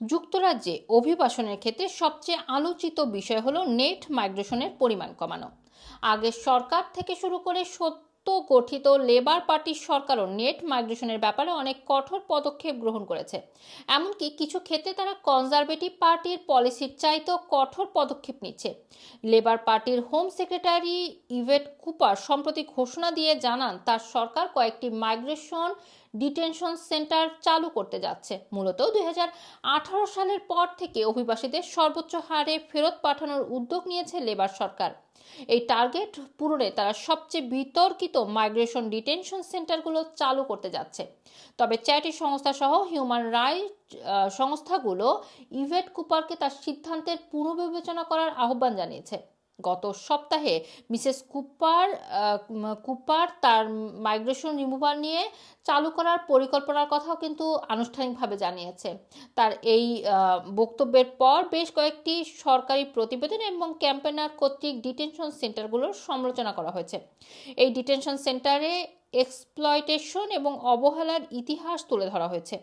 যুক্তরাজ্যে অভিবাসনের ক্ষেত্রে সবচেয়ে আলোচিত বিষয় হলো নেট মাইগ্রেশনের পরিমাণ কমানো। আগের সরকার থেকে শুরু করে সত্য গঠিত লেবার পার্টির সরকারও নেট মাইগ্রেশনের ব্যাপারে অনেক কঠোর পদক্ষেপ গ্রহণ করেছে। এমনকি কিছু ক্ষেত্রে তারা কনজারভেটিভ পার্টির পলিসির চাইতেও কঠোর পদক্ষেপ নিচ্ছে। লেবার পার্টির হোম সেক্রেটারি ইভেট কুপার সম্প্রতি ঘোষণা দিয়ে জানান, তার সরকার কয়েকটি মাইগ্রেশন ডিটেনশন সেন্টার চালু করতে যাচ্ছে। মূলত দু হাজার আঠারো সালের পর থেকে অভিবাসীদের সর্বোচ্চ হারে ফেরত পাঠানোর উদ্যোগ নিয়েছে লেবার সরকার। এই টার্গেট পূরণে তারা সবচেয়ে বিতর্কিত মাইগ্রেশন ডিটেনশন সেন্টারগুলো চালু করতে যাচ্ছে। তবে চ্যারিটি সংস্থা সহ হিউম্যান রাইট সংস্থাগুলো ইভেট কুপারকে তার সিদ্ধান্তের পুনর্বিবেচনা করার আহ্বান জানিয়েছে। গত সপ্তাহে মিসেস কুপার কুপার তার মাইগ্রেশন রিমুভাল নিয়ে চালু করার পরিকল্পনার কথাও কিন্তু আনুষ্ঠানিকভাবে জানিয়েছে। তার এই বক্তব্যের পর বেশ কয়েকটি সরকারি প্রতিবেদন এবং ক্যাম্পেনার কর্তৃক ডিটেনশন সেন্টারগুলোর সমালোচনা করা হয়েছে। এই ডিটেনশন সেন্টারে এক্সপ্লয়টেশন এবং অবহেলার ইতিহাস তুলে ধরা হয়েছে।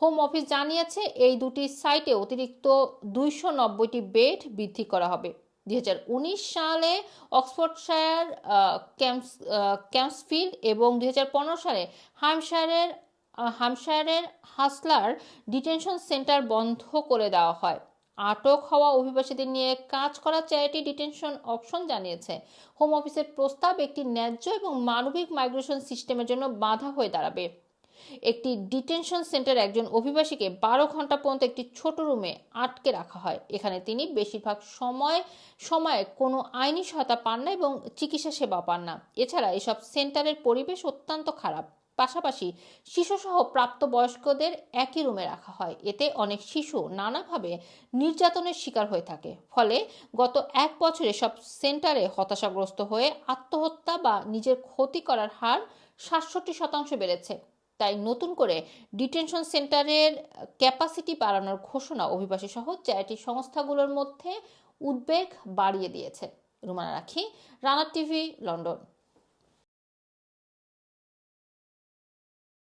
হোম অফিস জানিয়েছে, এই দুটি সাইটে অতিরিক্ত দুইশো নব্বইটি বেড বৃদ্ধি করা হবে। দু হাজার উনিশ সালে অক্সফোর্ডশায়ার ক্যাম্পস ক্যাম্পসফিল্ড এবং দু হাজার পনেরো সালে হামশায়ারের হামশায়ারের হাসলার ডিটেনশন সেন্টার বন্ধ করে দেওয়া হয়। আটক হওয়া অভিবাসীদের নিয়ে কাজ করা চ্যারিটি ডিটেনশন অপশন জানিয়েছে। হোম অফিসের প্রস্তাব একটি ন্যায্য এবং মানবিক মাইগ্রেশন সিস্টেমের জন্য বাধা হয়ে দাঁড়াবে। একটি ডিটেনশন সেন্টার একজন অভিবাসীকে বারো ঘণ্টা পর্যন্ত একটি ছোট রুমে আটকে রাখা হয়। এখানে তিনি বেশিরভাগ সময়, সময়ে কোনো আইনি সহায়তা পান না এবং চিকিৎসা সেবা পান না। এছাড়া এসব সেন্টারের পরিবেশ অত্যন্ত খারাপ। পাশাপাশি শিশুসহ প্রাপ্তবয়স্কদের একই রুমে রাখা হয়। এতে অনেক শিশু নানাভাবে নির্যাতনের শিকার হয়ে থাকে। ফলে গত এক বছরে সব সেন্টারে হতাশাগ্রস্ত হয়ে আত্মহত্যা বা নিজের ক্ষতি করার হার সাতষট্টি শতাংশ বেড়েছে। তাই নতুন করে ডিটেনশন সেন্টারের ক্যাপাসিটি বাড়ানোর ঘোষণা অভিবাসী সহ চারটি সংস্থাগুলোর মধ্যে উদ্বেগ বাড়িয়ে দিয়েছে। রুমানা রাখি রানার টিভি, লন্ডন।